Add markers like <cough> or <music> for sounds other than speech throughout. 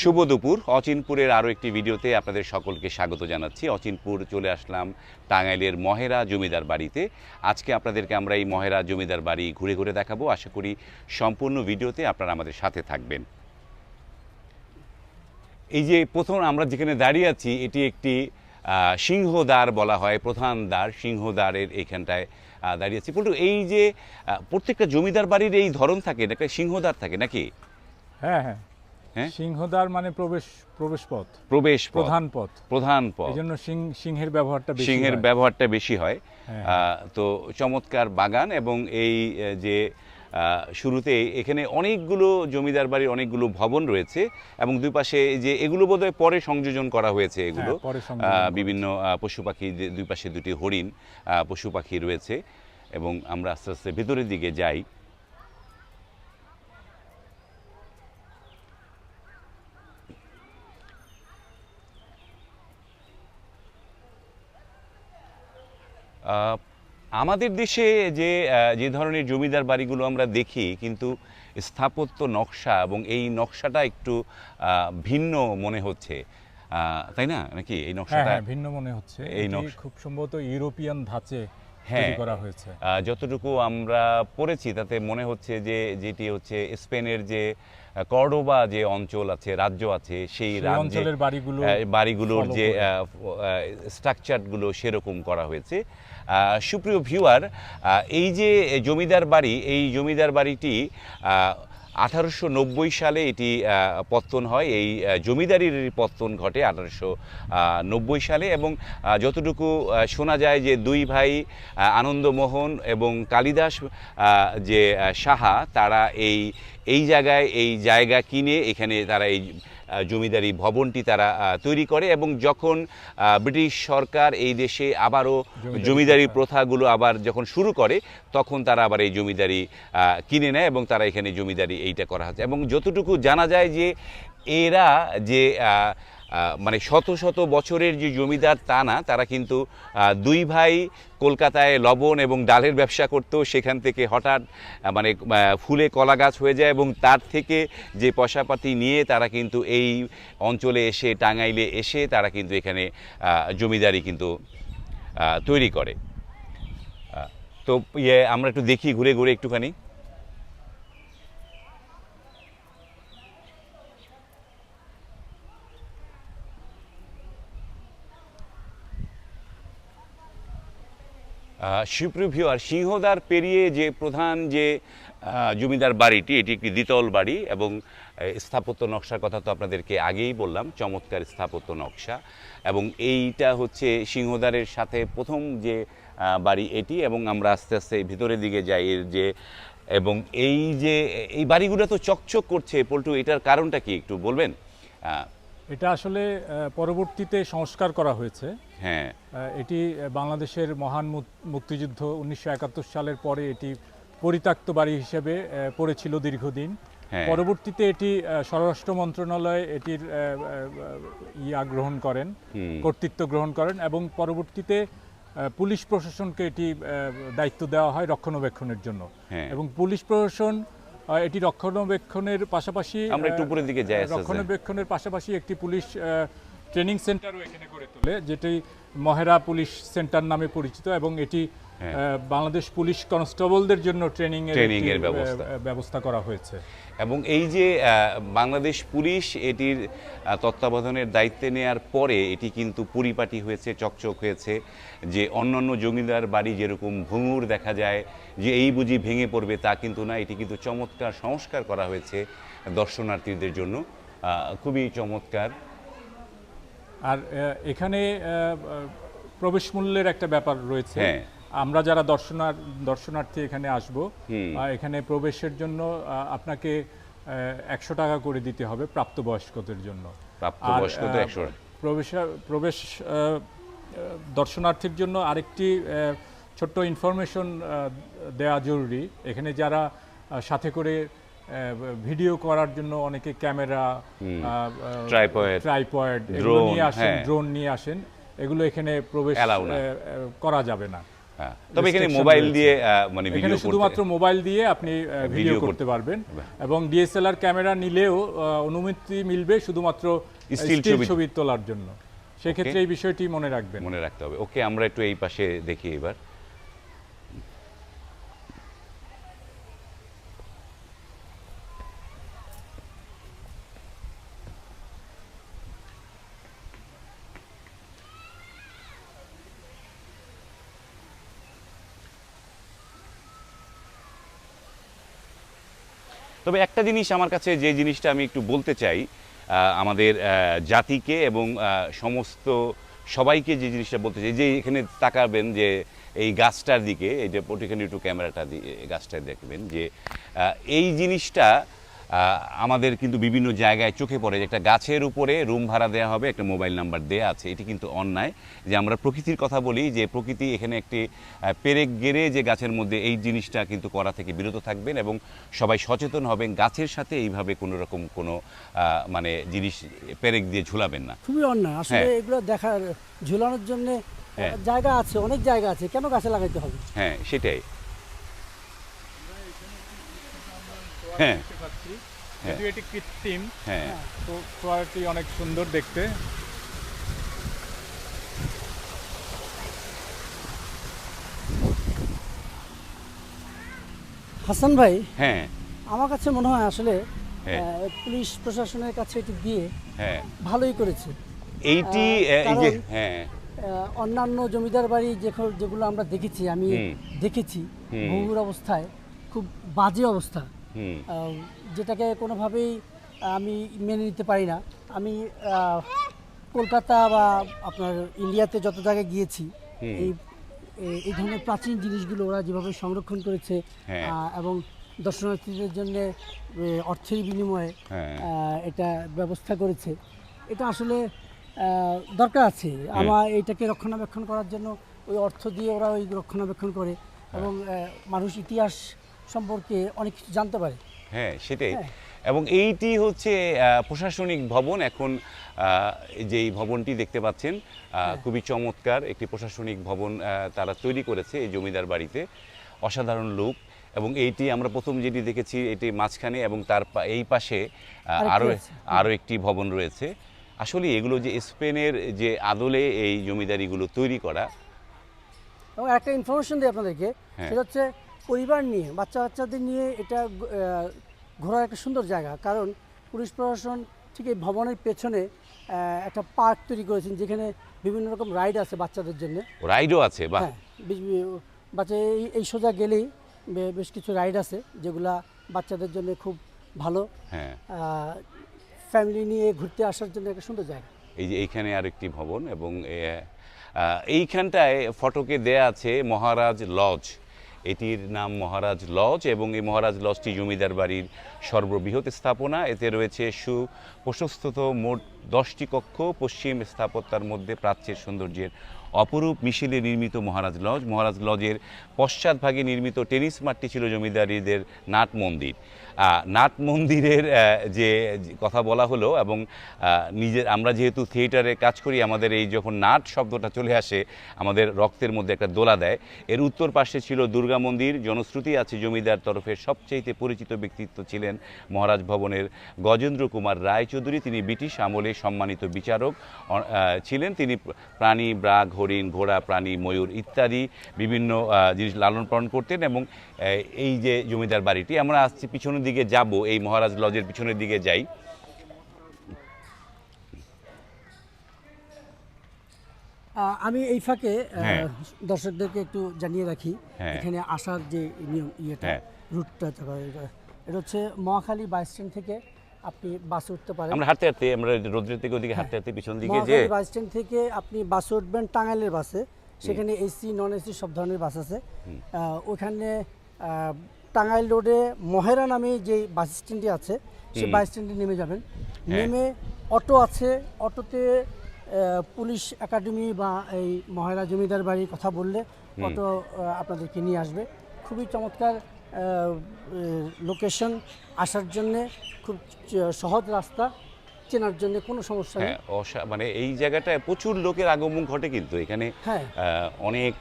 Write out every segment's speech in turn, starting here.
শুভ দুপুর। অচিনপুরের আরও একটি ভিডিওতে আপনাদের সকলকে স্বাগত জানাচ্ছি। অচিনপুর চলে আসলাম টাঙ্গাইলের মহেরা জমিদার বাড়িতে। আজকে আপনাদেরকে আমরা এই মহেরা জমিদার বাড়ি ঘুরে ঘুরে দেখাবো। আশা করি সম্পূর্ণ ভিডিওতে আপনারা আমাদের সাথে থাকবেন। এই যে প্রথম আমরা যেখানে দাঁড়িয়ে আছি, এটি একটি সিংহদ্বার বলা হয়, প্রধান দ্বার। সিংহদ্বারের এখানটায় দাঁড়িয়ে আছি। পল্টু এই যে প্রত্যেকটা জমিদার বাড়ির এই ধরন থাকে একটা সিংহদ্বার থাকে নাকি? হ্যাঁ হ্যাঁ। হ্যাঁ? সিংহদ্বার মানে প্রবেশ প্রবেশ পথ প্রবেশ প্রধান পথ। প্রধান পথ। এই জন্য সিং সিংহের ব্যবহারটা বেশি সিংহের ব্যবহারটা বেশি হয়। হ্যাঁ। তো চমৎকার বাগান এবং এই যে শুরুতে এখানে অনেকগুলো জমিদার বাড়ির অনেকগুলো ভবন রয়েছে এবং দুই পাশে যে এগুলো বোধহয় পরে সংযোজন করা হয়েছে এগুলো। হ্যাঁ, বিভিন্ন পশু পাখি দুই পাশে দুটি হরিণ আহ, পশু পাখি রয়েছে এবং আমরা আস্তে আস্তে ভেতরের দিকে যাই। আমাদের দেশে যে যে ধরনের জমিদার বাড়িগুলো আমরা দেখি কিন্তু স্থাপত্য নকশা এবং এই নকশাটা একটু ভিন্ন মনে হচ্ছে। আহ, তাই না? নাকি এই হ্যাঁ নকশাটা? হ্যাঁ ভিন্ন মনে হচ্ছে। এই নকশা- খুব সম্ভবত ইউরোপিয়ান ধাঁচে হ্যাঁ। করা হয়েছে। যতটুকু আমরা পড়েছি তাতে মনে হচ্ছে যে যেটি হচ্ছে স্পেনের যে কর্ডোবা যে অঞ্চল আছে রাজ্য আছে সেই রাজ্যের বাড়িগুলো বাড়িগুলোর যে স্ট্রাকচারগুলো সেরকম করা হয়েছে। সুপ্রিয় ভিউয়ার এই যে জমিদার বাড়ি এই জমিদার বাড়িটি আঠারোশো নব্বই সালে এটি পত্তন হয়। এই জমিদারির পত্তন ঘটে আঠারোশো নব্বই সালে এবং যতটুকু শোনা যায় যে দুই ভাই আনন্দমোহন এবং কালিদাস যে সাহা, তারা এই এই জায়গায়, এই জায়গা কিনে এখানে তারা এই জমিদারি ভবনটি তারা তৈরি করে এবং যখন ব্রিটিশ সরকার এই দেশে আবারও জমিদারি প্রথাগুলো আবার যখন শুরু করে তখন তারা আবার এই জমিদারি কিনে নেয় এবং তারা এখানে জমিদারি এইটা করা হচ্ছে। এবং যতটুকু জানা যায় যে এরা যে মানে শত শত বছরের যে জমিদার তা না, তারা কিন্তু দুই ভাই কলকাতায় লবণ এবং ডালের ব্যবসা করতো, সেখান থেকে হঠাৎ মানে ফুলে কলা গাছ হয়ে যায় এবং তার থেকে যে পয়সাপাতি নিয়ে তারা কিন্তু এই অঞ্চলে এসে, টাঙ্গাইলে এসে তারা কিন্তু এখানে জমিদারি কিন্তু তৈরি করে। তো ইয়ে আমরা একটু দেখি, ঘুরে ঘুরে একটুখানি। সুপ্রিভিউ আর সিংহদ্বার পেরিয়ে যে প্রধান যে জমিদার বাড়িটি, এটি একটি দ্বিতল বাড়ি এবং স্থাপত্য নকশার কথা তো আপনাদেরকে আগেই বললাম, চমৎকার স্থাপত্য নকশা এবং এইটা হচ্ছে সিংহদ্বারের সাথে প্রথম যে বাড়ি এটি এবং আমরা আস্তে আস্তে ভিতরের দিকে যাই এর যে, এবং এই যে এই বাড়িগুলো তো চকচক করছে। পল্টু, এটার কারণটা কি একটু বলবেন? এটা আসলে পরবর্তীতে সংস্কার করা হয়েছে। হ্যাঁ। এটি বাংলাদেশের মহান মুক্তিযুদ্ধ উনিশশো একাত্তর সালের পরে এটি পরিত্যক্ত বাড়ি হিসেবে পড়েছিল দীর্ঘদিন। হ্যাঁ। পরবর্তীতে এটি স্বরাষ্ট্র মন্ত্রণালয় এটির ইয়া গ্রহণ করেন কর্তৃত্ব গ্রহণ করেন এবং পরবর্তীতে পুলিশ প্রশাসনকে এটি দায়িত্ব দেওয়া হয় রক্ষণাবেক্ষণের জন্য। হ্যাঁ। এবং পুলিশ প্রশাসন এটি রক্ষণাবেক্ষণের পাশাপাশি আমরা একটু উপরের দিকে যাই। রক্ষণাবেক্ষণের পাশাপাশি একটি পুলিশ ট্রেনিং সেন্টারও এখানে গড়ে তোলে যেটি মহেরা পুলিশ সেন্টার নামে পরিচিত এবং এটি বাংলাদেশ পুলিশ কনস্টেবলদের জন্য ট্রেনিং Training এর ব্যবস্থা। ব্যবস্থা করা হয়েছে এবং এই যে বাংলাদেশ পুলিশ এটির তত্ত্বাবধানের দায়িত্বে নেয়ার পরে এটি কিন্তু পরিপাটি হয়েছে চকচক হয়েছে যে অন্যান্য জমিদার বাড়ি যেরকম ভঙ্গুর দেখা যায় যে এই বুঝি ভেঙে পড়বে তা কিন্তু না এটি কিন্তু চমৎকার সংস্কার করা হয়েছে দর্শনার্থীদের জন্য খুবই চমৎকার আর এখানে প্রবেশ মূল্যের একটা ব্যাপার রয়েছে হ্যাঁ। আমরা যারা দর্শনার দর্শনার্থী এখানে আসব এখানে প্রবেশের জন্য আপনাকে একশো টাকা করে দিতে হবে প্রাপ্তবয়স্কদের জন্য। প্রাপ্তবয়স্কদের আর, আহ, 100 প্রবেশ প্রবেশ দর্শনার্থীর জন্য আরেকটি ছোট্ট ইনফরমেশন দেওয়া জরুরি। এখানে যারা সাথে করে ভিডিও করার জন্য অনেকে ক্যামেরা ট্রাইপয়েড এগুলো নিয়ে আসেন হ্যাঁ। ড্রোন নিয়ে আসেন এগুলো এখানে প্রবেশ করা যাবে না। তবে এখানে মোবাইল দিয়ে মানে ভিডিও শুধুমাত্র মোবাইল দিয়ে আপনি ভিডিও ভিডিও করতে পারবেন। এবং ডিএসএলআর ক্যামেরা নিলেও অনুমতি মিলবে শুধুমাত্র স্টিল ছবি- ছবি তোলার জন্য। সেক্ষেত্রে এই বিষয়টি মনে রাখবেন। মনে রাখতে হবে। ওকে আমরা একটু এই পাশে দেখি এবার। তবে একটা জিনিস আমার কাছে যে জিনিসটা আমি একটু বলতে চাই আমাদের জাতিকে এবং সমস্ত সবাইকে যে জিনিসটা বলতে চাই, যে এখানে তাকাবেন যে এই গাছটার দিকে, এই যে পটিখানি একটু ক্যামেরাটা দিয়ে গাছটা দেখবেন যে এই জিনিসটা আমাদের কিন্তু বিভিন্ন জায়গায় চোখে পড়ে যে একটা গাছের উপরে রুম ভাড়া দেওয়া হবে একটা মোবাইল নাম্বার দেওয়া আছে এটি কিন্তু অন্যায় যে আমরা প্রকৃতির কথা বলি যে প্রকৃতি এখানে একটি পেরেক গেড়ে যে গাছের মধ্যে এই জিনিসটা কিন্তু করা থেকে বিরত থাকবেন এবং সবাই সচেতন হবেন গাছের সাথে এইভাবে কোনো রকম কোনো মানে জিনিস পেরেক দিয়ে ঝুলাবেন না খুবই অন্যায় আসলে হ্যাঁ। এগুলো দেখার ঝুলানোর জন্য হ্যাঁ। জায়গা আছে অনেক জায়গা আছে কেন গাছে লাগাইতে হবে হ্যাঁ সেটাই হ্যাঁ। যদিও এটি কৃত্রিম হ্যাঁ। তো ফ্লোয়ারটি অনেক সুন্দর দেখতে। হাসান ভাই হ্যাঁ। আমার কাছে মনে হয় আসলে হ্যাঁ। পুলিশ প্রশাসনের কাছে এটি দিয়ে হ্যাঁ। ভালোই করেছে। এইটি হ্যাঁ। অন্যান্য জমিদার বাড়ি যেগুলো আমরা দেখেছি আমি দেখেছি। ভঙ্গুর অবস্থায় খুব বাজে অবস্থা। যেটাকে কোনোভাবেই আমি মেনে নিতে পারি না আমি কলকাতা বা আপনার ইন্ডিয়াতে যত জায়গায় গিয়েছি এই এই- ধরনের প্রাচীন জিনিসগুলো ওরা যেভাবে সংরক্ষণ করেছে হ্যাঁ। এবং দর্শনার্থীদের জন্য অর্থের বিনিময়ে হ্যাঁ। এটা ব্যবস্থা করেছে এটা আসলে দরকার আছে। আমার এটাকে রক্ষণাবেক্ষণ করার জন্য ওই অর্থ দিয়ে ওরা ওই রক্ষণাবেক্ষণ করে হ্যাঁ। এবং মানুষ ইতিহাস সম্পর্কে অনেক কিছু জানতে পারে হ্যাঁ সেটাই। হ্যাঁ। এবং এইটি হচ্ছে প্রশাসনিক ভবন। এখন আহ, এই যে ভবনটি দেখতে পাচ্ছেন খুবই চমৎকার একটি প্রশাসনিক ভবন তারা তৈরি করেছে এই জমিদার বাড়িতে। অসাধারণ লোক। এবং এইটি আমরা প্রথম যেটি দেখেছি এটি মাঝখানে এবং তার এই পাশে আরও আরও একটি ভবন রয়েছে। আসলে এগুলো যে স্পেনের যে আদলে এই জমিদারিগুলো তৈরি করা এবং একটা ইনফরমেশন দিই আপনাদেরকে হ্যাঁ। সেটা হচ্ছে পরিবার নিয়ে বাচ্চা বাচ্চাদের নিয়ে এটা ঘোরার একটা সুন্দর জায়গা। কারণ পুলিশ প্রশাসন ঠিক এই ভবনের পেছনে একটা পার্ক তৈরি করেছেন যেখানে বিভিন্ন রকম রাইড আছে বাচ্চাদের জন্য। রাইডও আছে বা হ্যাঁ বাচ্চা এই- এই সোজা গেলেই বেশ কিছু রাইড আছে যেগুলা বাচ্চাদের জন্য খুব ভালো। হ্যাঁ। ফ্যামিলি নিয়ে ঘুরতে আসার জন্য একটা সুন্দর জায়গা। এই যে এইখানে আরেকটি ভবন এবং এইখানটায় ফটকে দেয়া আছে মহারাজ লজ। এটির নাম মহারাজ লজ এবং এই মহারাজ লজটি জমিদার বাড়ির সর্ববৃহৎ স্থাপনা। এতে রয়েছে সু প্রশস্তত মোট দশটি কক্ষ পশ্চিম স্থাপত্যার মধ্যে প্রাচ্যের সৌন্দর্যের অপরূপ মিছিলে নির্মিত মহারাজ লজ। মহারাজ লজের পশ্চাৎভাগে নির্মিত টেনিস মাঠটি ছিল জমিদারিদের নাট মন্দির। নাট মন্দিরের যে যে কথা বলা হলো এবং নিজের, আমরা যেহেতু থিয়েটারে কাজ করি, আমাদের এই যখন নাট শব্দটা চলে আসে, আমাদের রক্তের মধ্যে একটা দোলা দেয়। এর উত্তর পাশে ছিল দুর্গা মন্দির। জনশ্রুতি আছে জমিদার তরফের সবচেয়ে পরিচিত ব্যক্তিত্ব ছিলেন মহারাজ ভবনের গজেন্দ্র কুমার রায়চৌধুরী। তিনি ব্রিটিশ আমলে সম্মানিত বিচারক ছিলেন তিনি প্রাণী ব্রাগ হরিণ ঘোড়া প্রাণী ময়ূর ইত্যাদি বিভিন্ন জিনিস লালন পালন করতেন এবং এই যে জমিদার বাড়িটি আমরা আসছি পিছনের দিকে যাব এই মহারাজ লজের পিছনের দিকে যাই আমি এই ফাঁকে হ্যাঁ। দর্শকদেরকে একটু জানিয়ে রাখি হ্যাঁ। এখানে আসার যে নিয়ম ইয়েটা হ্যাঁ। রুটটা এটা হচ্ছে মহাখালী বাস স্ট্যান্ড থেকে আপনি বাসে উঠতে পারেন। আমরা হাঁটতে হাঁটতে আমরা রোদ্রের থেকে ওদিকে হাঁটতে হাঁটতে পিছন দিকে যে বাস স্ট্যান্ড থেকে আপনি বাসে উঠবেন টাঙ্গাইলের বাসে। সেখানে এসি নন এসি সব ধরনের বাস আছে। ওখানে টাঙ্গাইল রোডে মহেরা নামে যে বাস স্ট্যান্ডটি আছে সেই বাস স্ট্যান্ডে নেমে যাবেন। হ্যাঁ। নেমে অটো আছে। অটোতে পুলিশ একাডেমি বা এই মহেরা জমিদার বাড়ির কথা বললে অটো আপনাদেরকে নিয়ে আসবে। খুবই চমৎকার লোকেশন আসার জন্যে খুব সহজ রাস্তা চেনার জন্য কোনো সমস্যা নেই। হ্যাঁ মানে এই জায়গাটায় প্রচুর লোকের আগমন ঘটে কিন্তু। এখানে হ্যাঁ। অনেক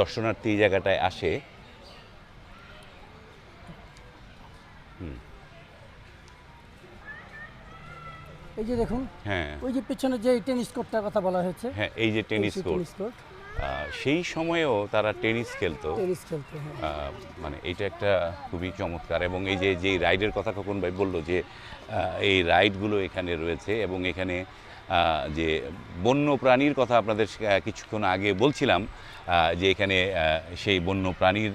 দর্শনার্থী এই জায়গাটায় আসে। এই যে দেখুন হ্যাঁ। ওই যে পেছনে যে টেনিস কোর্টটার কথা বলা হয়েছে হ্যাঁ এই যে টেনিস কোর্ট সেই সময়েও তারা টেনিস খেলতো। হ্যাঁ। মানে এটা একটা খুবই চমৎকার এবং এই যে যে রাইডের কথা খোকন ভাই বলল যে এই রাইডগুলো এখানে রয়েছে এবং এখানে যে বন্য প্রাণীর কথা আপনাদের কিছুক্ষণ আগে বলছিলাম যে এখানে সেই বন্য প্রাণীর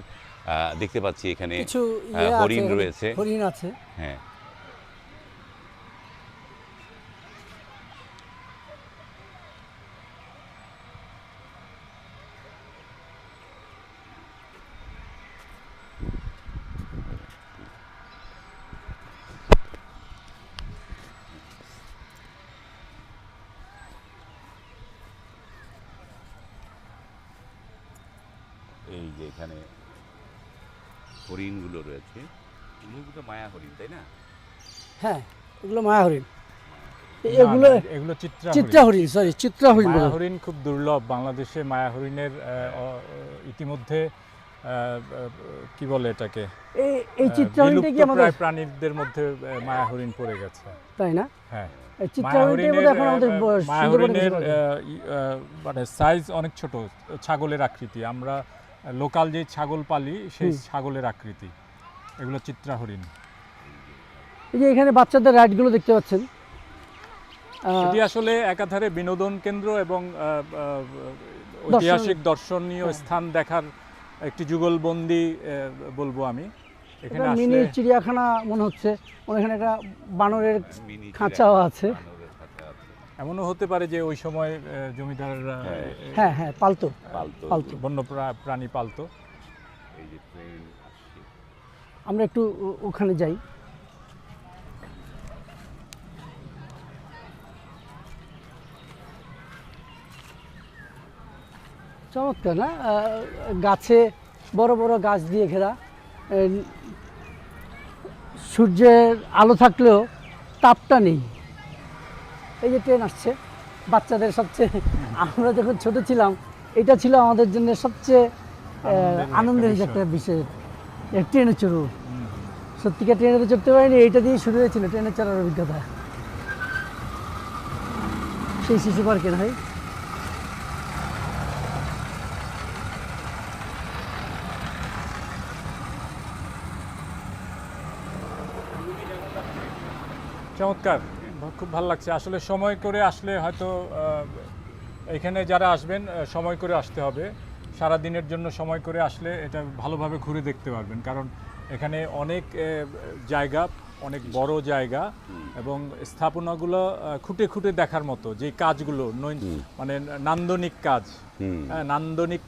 দেখতে পাচ্ছি এখানে ইয়ে হরিণ রয়েছে। হরিণ আছে। হ্যাঁ। এই যে এখানে হরিণগুলো রয়েছে এগুলো তো মায়া হরিণ তাই না? হ্যাঁ এগুলো মায়া হরিণ। এগুলো এগুলো চিত্রা চিত্রা হরিণ। সরি চিত্রা হরিণ মায়া হরিণ খুব দুর্লভ বাংলাদেশে মায়া হরিণের ইতিমধ্যে কি বলে এটাকে? এই এই চিত্রা হরিণটা কি আমাদের প্রাণীদের মধ্যে মায়া হরিণ পড়ে গেছে। তাই না? হ্যাঁ। মানে সাইজ অনেক ছোট ছাগলের আকৃতি। আমরা লোকাল যে ছাগল পালি সেই ছাগলের আকৃতি। এগুলো চিত্রা হরিণ এই যে এখানে বাচ্চাদের রাইডগুলো দেখতে পাচ্ছেন। এটি আসলে একাধারে বিনোদন কেন্দ্র এবং ঐতিহাসিক দর্শনীয় হ্যাঁ। স্থান দেখার একটি যুগলবন্দি আহ, বলব আমি। এখানে মিনি চিড়িয়াখানা মনে হচ্ছে। ওখানে একটা বানরের খাঁচাও আছে। বানরের খাঁচা আছে। এমনও হতে পারে যে ওই সময় আহ, জমিদাররা হ্যাঁ। হ্যাঁ হ্যাঁ পালতো। পালতো। পালতো। বন্য প্রাণী পালতো। এই যে ট্রেন আসছে। আমরা একটু ওখানে যাই। চমৎকার না? গাছে বড় বড় গাছ দিয়ে ঘেরা। সূর্যের আলো থাকলেও তাপটা নেই। এই যে ট্রেন আসছে বাচ্চাদের সবচেয়ে আমরা যখন ছোট ছিলাম এটা ছিল আমাদের জন্য সবচেয়ে আনন্দের একটা বিষয়। ট্রেনে চড়ু সত্যিকার ট্রেনে চড়তে পারিনি এইটা দিয়ে শুরু হয়েছিল ট্রেনে চড়ার অভিজ্ঞতা। সেই শিশু পার্কের হয় চমৎকার। খুব ভালো লাগছে। আসলে সময় করে আসলে হয়তো এখানে যারা আসবেন সময় করে আসতে হবে। সারা দিনের জন্য সময় করে আসলে এটা ভালোভাবে ঘুরে দেখতে পারবেন। কারণ এখানে অনেক জায়গা অনেক বড় জায়গা এবং স্থাপনাগুলো খুঁটে খুঁটে দেখার মতো যে কাজগুলো মানে নান্দনিক কাজ হ্যাঁ, নান্দনিক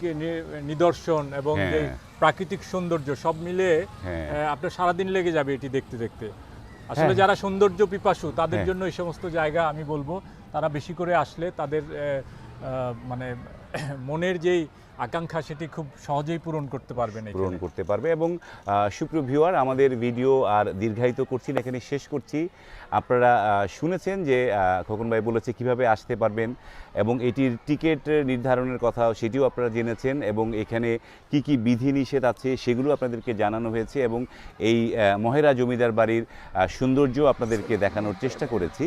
নিদর্শন এবং হ্যাঁ। প্রাকৃতিক সৌন্দর্য সব মিলে হ্যাঁ। আপনার সারাদিন লেগে যাবে এটি দেখতে দেখতে। আসলে হ্যাঁ। যারা সৌন্দর্য পিপাসু তাদের হ্যাঁ। জন্য এই সমস্ত জায়গা আমি বলব তারা বেশি করে আসলে তাদের মানে <clears throat> মনের যেই আকাঙ্ক্ষা সেটি খুব সহজেই পূরণ করতে পারবেন। পূরণ করতে পারবে এবং সুপ্রিয় ভিউয়ার আমাদের ভিডিও আর দীর্ঘায়িত করছি এখানে শেষ করছি। আপনারা শুনেছেন যে খোকন ভাই বলেছে কীভাবে আসতে পারবেন এবং এটির টিকিট নির্ধারণের কথা সেটিও আপনারা জেনেছেন এবং এখানে কি কি বিধিনিষেধ আছে সেগুলো আপনাদেরকে জানানো হয়েছে এবং এই মহেরা জমিদার বাড়ির সৌন্দর্য আপনাদেরকে দেখানোর চেষ্টা করেছি।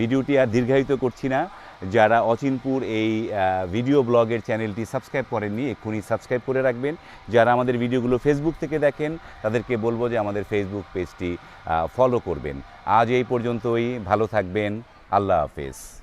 ভিডিওটি আর দীর্ঘায়িত করছি না। যারা অচিনপুর এই ভিডিও ব্লগের চ্যানেলটি সাবস্ক্রাইব করেননি, এক্ষুনি সাবস্ক্রাইব করে রাখবেন। যারা আমাদের ভিডিওগুলো ফেসবুক থেকে দেখেন, তাদেরকে বলব যে আমাদের ফেসবুক পেজটি ফলো করবেন। আজ এই পর্যন্তই, ভালো থাকবেন, আল্লাহ হাফেজ।